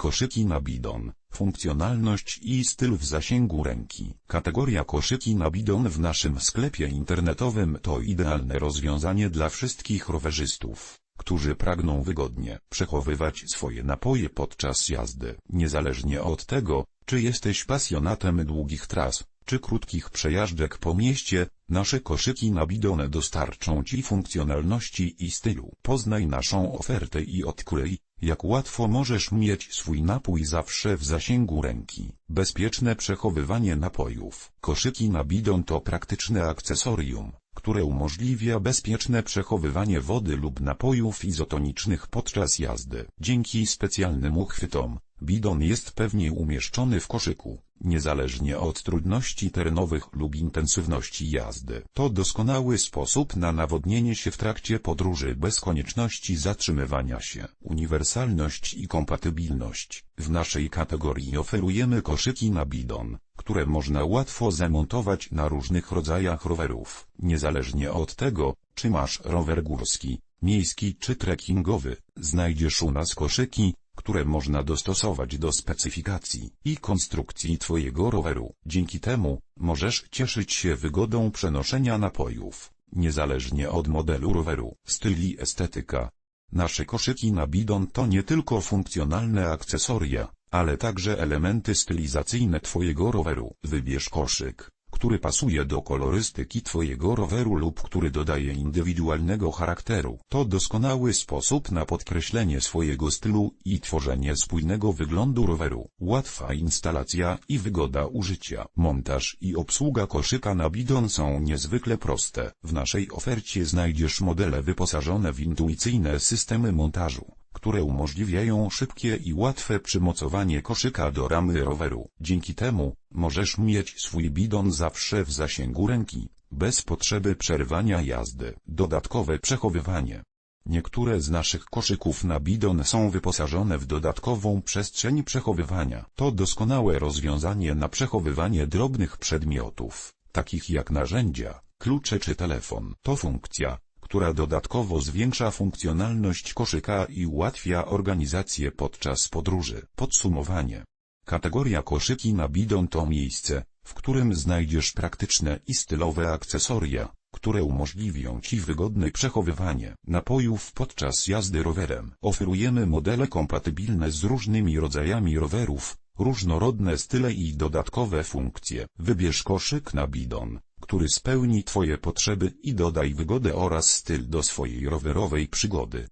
Koszyki na bidon, funkcjonalność i styl w zasięgu ręki. Kategoria koszyki na bidon w naszym sklepie internetowym to idealne rozwiązanie dla wszystkich rowerzystów, którzy pragną wygodnie przechowywać swoje napoje podczas jazdy. Niezależnie od tego, czy jesteś pasjonatem długich tras, czy krótkich przejażdżek po mieście, nasze koszyki na bidon dostarczą Ci funkcjonalności i stylu. Poznaj naszą ofertę i odkryj, jak łatwo możesz mieć swój napój zawsze w zasięgu ręki. Bezpieczne przechowywanie napojów. Koszyki na bidon to praktyczne akcesorium, które umożliwia bezpieczne przechowywanie wody lub napojów izotonicznych podczas jazdy. Dzięki specjalnym uchwytom, bidon jest pewnie umieszczony w koszyku, niezależnie od trudności terenowych lub intensywności jazdy. To doskonały sposób na nawodnienie się w trakcie podróży bez konieczności zatrzymywania się. Uniwersalność i kompatybilność. W naszej kategorii oferujemy koszyki na bidon, które można łatwo zamontować na różnych rodzajach rowerów. Niezależnie od tego, czy masz rower górski, miejski czy trekkingowy, znajdziesz u nas koszyki, które można dostosować do specyfikacji i konstrukcji Twojego roweru. Dzięki temu, możesz cieszyć się wygodą przenoszenia napojów, niezależnie od modelu roweru, styli estetyka. Nasze koszyki na bidon to nie tylko funkcjonalne akcesoria, ale także elementy stylizacyjne Twojego roweru. Wybierz koszyk, który pasuje do kolorystyki Twojego roweru lub który dodaje indywidualnego charakteru. To doskonały sposób na podkreślenie swojego stylu i tworzenie spójnego wyglądu roweru. Łatwa instalacja i wygoda użycia. Montaż i obsługa koszyka na bidon są niezwykle proste. W naszej ofercie znajdziesz modele wyposażone w intuicyjne systemy montażu które umożliwiają szybkie i łatwe przymocowanie koszyka do ramy roweru. Dzięki temu, możesz mieć swój bidon zawsze w zasięgu ręki, bez potrzeby przerywania jazdy. Dodatkowe przechowywanie. Niektóre z naszych koszyków na bidon są wyposażone w dodatkową przestrzeń przechowywania. To doskonałe rozwiązanie na przechowywanie drobnych przedmiotów, takich jak narzędzia, klucze czy telefon. To funkcja, która dodatkowo zwiększa funkcjonalność koszyka i ułatwia organizację podczas podróży. Podsumowanie. Kategoria koszyki na bidon to miejsce, w którym znajdziesz praktyczne i stylowe akcesoria, które umożliwią Ci wygodne przechowywanie napojów podczas jazdy rowerem. Oferujemy modele kompatybilne z różnymi rodzajami rowerów, różnorodne style i dodatkowe funkcje. Wybierz koszyk na bidon, który spełni Twoje potrzeby i dodaj wygodę oraz styl do swojej rowerowej przygody.